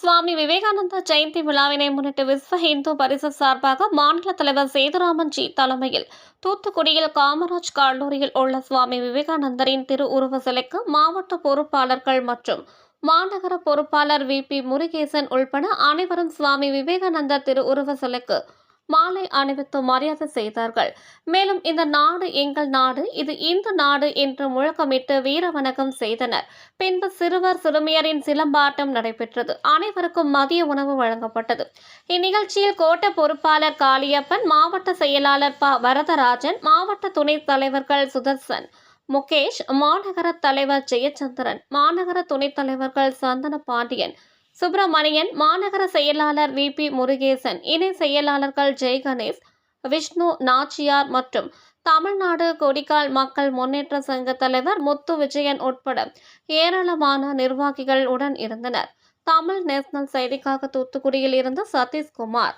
சுவாமி விவேகானந்தா ஜெயந்தி விழாவினை முன்னிட்டு விஸ்வ இந்து பரிசு சார்பாக மாநில தலைவர் சேதுராமன் ஜி தலைமையில் தூத்துக்குடியில் காமராஜ் கல்லூரியில் உள்ள சுவாமி விவேகானந்தரின் திருவுருவ சிலைக்கு மாவட்ட பொறுப்பாளர்கள் மற்றும் மாநகர பொறுப்பாளர் வி பி முருகேசன் உள்பட அனைவரும் சுவாமி விவேகானந்தர் திருவுருவ சிலைக்கு மாலை அணிவித்து மரியாதை செய்தார்கள். மேலும் இந்த நாடு எங்கள் நாடு இது இந்து நாடு என்று முழக்கமிட்டு வீர வணக்கம் செய்தனர். பின்பு சிறுவர் சிறுமியரின் சிலம்பாட்டம் நடைபெற்றது. அனைவருக்கும் மதிய உணவு வழங்கப்பட்டது. இந்நிகழ்ச்சியில் கோட்ட பொறுப்பாளர் காளியப்பன் மாவட்ட செயலாளர் ப. வரதராஜன் மாவட்ட துணைத் தலைவர்கள் சுதர்சன் முகேஷ் மாநகர தலைவர் ஜெயச்சந்திரன் மாநகர துணைத் தலைவர்கள் சந்தன பாண்டியன் சுப்பிரமணியன் மாநகர செயலாளர் வி. பி. முருகேசன் இணை செயலாளர்கள் ஜெய் கணேஷ் விஷ்ணு நாச்சியார் மற்றும் தமிழ்நாடு கொடிக்கால் மக்கள் முன்னேற்ற சங்க தலைவர் முத்து விஜயன் உட்பட ஏராளமான நிர்வாகிகள் உடன் இருந்தனர். தமிழ் நேஷனல் செய்திக்காக தூத்துக்குடியில் இருந்து சதீஷ்குமார்.